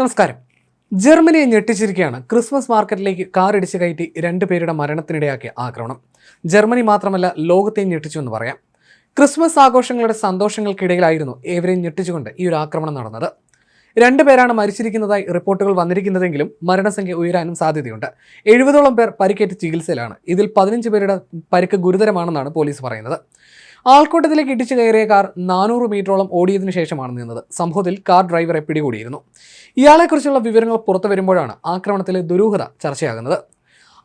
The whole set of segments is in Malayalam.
നമസ്കാരം. ജർമ്മനിയെ ഞെട്ടിച്ചിരിക്കുകയാണ്. ക്രിസ്മസ് മാർക്കറ്റിലേക്ക് കാർ ഇടിച്ചു കയറ്റി രണ്ടുപേരുടെ മരണത്തിനിടയാക്കിയ ആക്രമണം. ജർമ്മനി മാത്രമല്ല ലോകത്തെയും ഞെട്ടിച്ചു എന്ന് പറയാം. ക്രിസ്മസ് ആഘോഷങ്ങളുടെ സന്തോഷങ്ങൾക്കിടയിലായിരുന്നു ഏവരെയും ഞെട്ടിച്ചുകൊണ്ട് ഈ ഒരു ആക്രമണം നടന്നത്. രണ്ടുപേരാണ് മരിച്ചിരിക്കുന്നതായി റിപ്പോർട്ടുകൾ വന്നിരിക്കുന്നതെങ്കിലും മരണസംഖ്യ ഉയരാനും സാധ്യതയുണ്ട്. എഴുപതോളം പേർ പരിക്കേറ്റ് ചികിത്സയിലാണ്. ഇതിൽ പതിനഞ്ച് പേരുടെ പരിക്ക് ഗുരുതരമാണെന്നാണ് പോലീസ് പറയുന്നത്. ആൾക്കൂട്ടത്തിലേക്ക് ഇടിച്ചു കയറിയ കാർ നാനൂറ് മീറ്ററോളം ഓടിയതിനു ശേഷമാണ് നിന്നത്. സംഭവത്തിൽ കാർ ഡ്രൈവറെ പിടികൂടിയിരുന്നു. ഇയാളെക്കുറിച്ചുള്ള വിവരങ്ങൾ പുറത്തു വരുമ്പോഴാണ് ആക്രമണത്തിലെ ദുരൂഹത ചർച്ചയാകുന്നത്.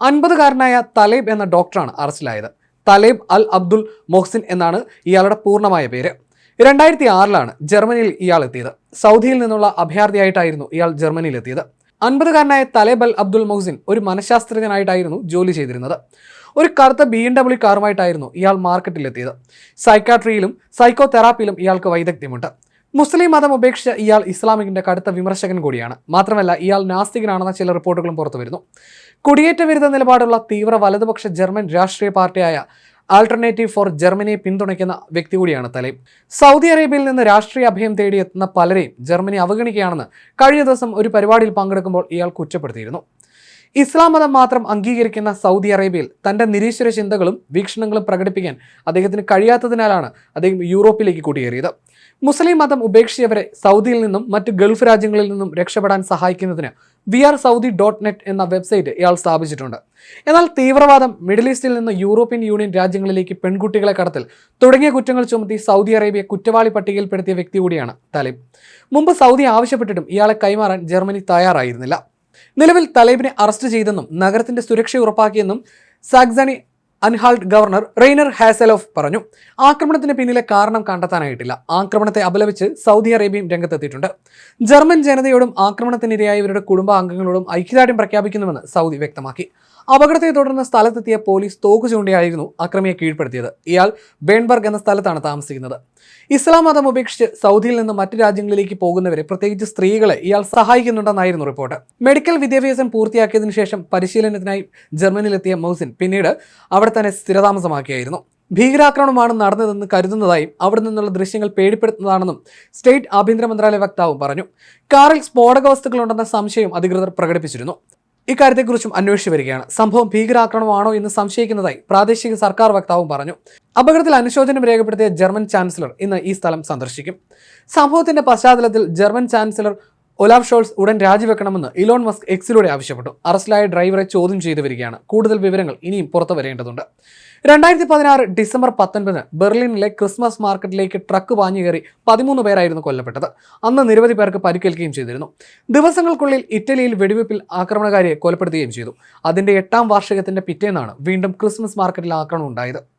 അൻപതുകാരനായ തലേബ് എന്ന ഡോക്ടറാണ് അറസ്റ്റിലായത്. തലേബ് അൽ അബ്ദുൽ മൊഹ്സിൻ എന്നാണ് ഇയാളുടെ പൂർണമായ പേര്. രണ്ടായിരത്തി ആറിലാണ് ജർമ്മനിയിൽ ഇയാൾ എത്തിയത്. സൗദിയിൽ നിന്നുള്ള അഭയാർത്ഥിയായിട്ടായിരുന്നു ഇയാൾ ജർമ്മനിയിൽ എത്തിയത്. അൻപതുകാരനായ തലേബ് അൽ അബ്ദുൽ മൊഹ്സിൻ ഒരു മനഃശാസ്ത്രജ്ഞനായിട്ടായിരുന്നു ജോലി ചെയ്തിരുന്നത്. ഒരു കറുത്ത ബി എം ഡബ്ല്യു കാറുമായിട്ടായിരുന്നു ഇയാൾ മാർക്കറ്റിലെത്തിയത്. സൈക്കാട്രിയിലും സൈക്കോ തെറാപ്പിയിലും ഇയാൾക്ക് വൈദഗ്ധ്യമുണ്ട്. മുസ്ലിം മതം ഉപേക്ഷിച്ച ഇയാൾ ഇസ്ലാമിക്കിന്റെ കടുത്ത വിമർശകൻ കൂടിയാണ്. മാത്രമല്ല ഇയാൾ നാസ്തികനാണെന്ന ചില റിപ്പോർട്ടുകളും പുറത്തു വരുന്നു. കുടിയേറ്റ വിരുദ്ധ നിലപാടുള്ള തീവ്ര വലതുപക്ഷ ജർമ്മൻ രാഷ്ട്രീയ പാർട്ടിയായ ആൾട്ടർനേറ്റീവ് ഫോർ ജർമ്മനിയെ പിന്തുണയ്ക്കുന്ന വ്യക്തി കൂടിയാണ് തലയും സൗദി അറേബ്യയിൽ നിന്ന് രാഷ്ട്രീയ അഭയം തേടിയെത്തുന്ന പലരെയും ജർമ്മനി അവഗണിക്കുകയാണെന്ന് കഴിഞ്ഞ ദിവസം ഒരു പരിപാടിയിൽ പങ്കെടുക്കുമ്പോൾ ഇയാൾ കുറ്റപ്പെടുത്തിയിരുന്നു. ഇസ്ലാം മതം മാത്രം അംഗീകരിക്കുന്ന സൗദി അറേബ്യയിൽ തന്റെ നിരീശ്വര ചിന്തകളും വീക്ഷണങ്ങളും പ്രകടിപ്പിക്കാൻ അദ്ദേഹത്തിന് കഴിയാത്തതിനാലാണ് അദ്ദേഹം യൂറോപ്പിലേക്ക് കുടിയേറിയത്. മുസ്ലിം മതം ഉപേക്ഷിച്ചവരെ സൗദിയിൽ നിന്നും മറ്റ് ഗൾഫ് രാജ്യങ്ങളിൽ നിന്നും രക്ഷപ്പെടാൻ സഹായിക്കുന്നതിന് V R Saudi dot net എന്ന വെബ്സൈറ്റ് ഇയാൾ സ്ഥാപിച്ചിട്ടുണ്ട്. എന്നാൽ തീവ്രവാദം മിഡിൽ ഈസ്റ്റിൽ നിന്ന് യൂറോപ്യൻ യൂണിയൻ രാജ്യങ്ങളിലേക്ക് പെൺകുട്ടികളെ കടത്തൽ തുടങ്ങിയ കുറ്റങ്ങൾ ചുമത്തി സൗദി അറേബ്യ കുറ്റവാളി പട്ടികയിൽപ്പെടുത്തിയ വ്യക്തി കൂടിയാണ് തലിബ് മുമ്പ് സൗദി ആവശ്യപ്പെട്ടിട്ടും ഇയാളെ കൈമാറാൻ ജർമ്മനി തയ്യാറായിരുന്നില്ല. നിലവിൽ തലേബിനെ അറസ്റ്റ് ചെയ്തെന്നും നഗരത്തിന്റെ സുരക്ഷ ഉറപ്പാക്കിയെന്നും Saxony Anhalt governor Reiner Haseloff പറഞ്ഞു. ആക്രമണത്തിന് പിന്നിലെ കാരണം കണ്ടെത്താനായിട്ടില്ല. ആക്രമണത്തെ അപലപിച്ച് സൗദി അറേബ്യയും രംഗത്തെത്തിയിട്ടുണ്ട്. ജർമ്മൻ ജനതയോടും ആക്രമണത്തിനിരയായവരുടെ കുടുംബാംഗങ്ങളോടും ഐക്യദാർഢ്യം പ്രഖ്യാപിക്കുന്നുവെന്ന് സൗദി വ്യക്തമാക്കി. അപകടത്തെ തുടർന്ന് സ്ഥലത്തെത്തിയ പോലീസ് തോക്കു ചൂണ്ടിയായിരുന്നു അക്രമിയെ കീഴ്പ്പെടുത്തിയത്. ഇയാൾ ബേൺബർഗ് എന്ന സ്ഥലത്താണ് താമസിക്കുന്നത്. ഇസ്ലാം മതം ഉപേക്ഷിച്ച് സൗദിയിൽ നിന്ന് മറ്റു രാജ്യങ്ങളിലേക്ക് പോകുന്നവരെ പ്രത്യേകിച്ച് സ്ത്രീകളെ ഇയാൾ സഹായിക്കുന്നുണ്ടെന്നായിരുന്നു റിപ്പോർട്ട്. മെഡിക്കൽ വിദ്യാഭ്യാസം പൂർത്തിയാക്കിയതിനു ശേഷം പരിശീലനത്തിനായി ജർമ്മനിയിലെത്തിയ മൗസിൻ പിന്നീട് അവിടെ തന്നെ സ്ഥിരതാമസമാക്കിയായിരുന്നു. ഭീകരാക്രമണമാണ് നടന്നതെന്ന് കരുതുന്നതായും അവിടെ നിന്നുള്ള ദൃശ്യങ്ങൾ പേടിപ്പെടുത്തുന്നതാണെന്നും സ്റ്റേറ്റ് ആഭ്യന്തര മന്ത്രാലയ വക്താവ് പറഞ്ഞു. കാറിൽ സ്ഫോടക വസ്തുക്കളുണ്ടെന്ന സംശയം അധികൃതർ പ്രകടിപ്പിച്ചിരുന്നു. ഇക്കാര്യത്തെക്കുറിച്ചും അന്വേഷിച്ചു വരികയാണ്. സംഭവം ഭീകരാക്രമണമാണോ എന്ന് സംശയിക്കുന്നതായി പ്രാദേശിക സർക്കാർ വക്താവും പറഞ്ഞു. അപകടത്തിൽ അനുശോചനം രേഖപ്പെടുത്തിയ ജർമ്മൻ ചാൻസലർ ഇന്ന് ഈ സ്ഥലം സന്ദർശിക്കും. സംഭവത്തിന്റെ പശ്ചാത്തലത്തിൽ ജർമ്മൻ ചാൻസലർ ഒലാഫ് ഷോൾസ് ഉടൻ രാജിവെക്കണമെന്ന് ഇലോൺ മസ്ക് എക്സിലൂടെ ആവശ്യപ്പെട്ടു. അറസ്റ്റിലായ ഡ്രൈവറെ ചോദ്യം ചെയ്തു വരികയാണ്. കൂടുതൽ വിവരങ്ങൾ ഇനിയും പുറത്തു വരേണ്ടതുണ്ട്. രണ്ടായിരത്തി പതിനാറ് ഡിസംബർ പത്തൊൻപതിന് ബെർലിനിലെ ക്രിസ്മസ് മാർക്കറ്റിലേക്ക് ട്രക്ക് പാഞ്ഞു കയറി പതിമൂന്ന് പേരായിരുന്നു കൊല്ലപ്പെട്ടത്. അന്ന് നിരവധി പേർക്ക് പരിക്കേൽക്കുകയും ചെയ്തിരുന്നു. ദിവസങ്ങൾക്കുള്ളിൽ ഇറ്റലിയിൽ വെടിവെപ്പിൽ ആക്രമണകാരിയെ കൊലപ്പെടുത്തുകയും ചെയ്തു. അതിന്റെ എട്ടാം വാർഷികത്തിന്റെ പിറ്റേന്നാണ് വീണ്ടും ക്രിസ്മസ് മാർക്കറ്റിൽ ആക്രമണം ഉണ്ടായത്.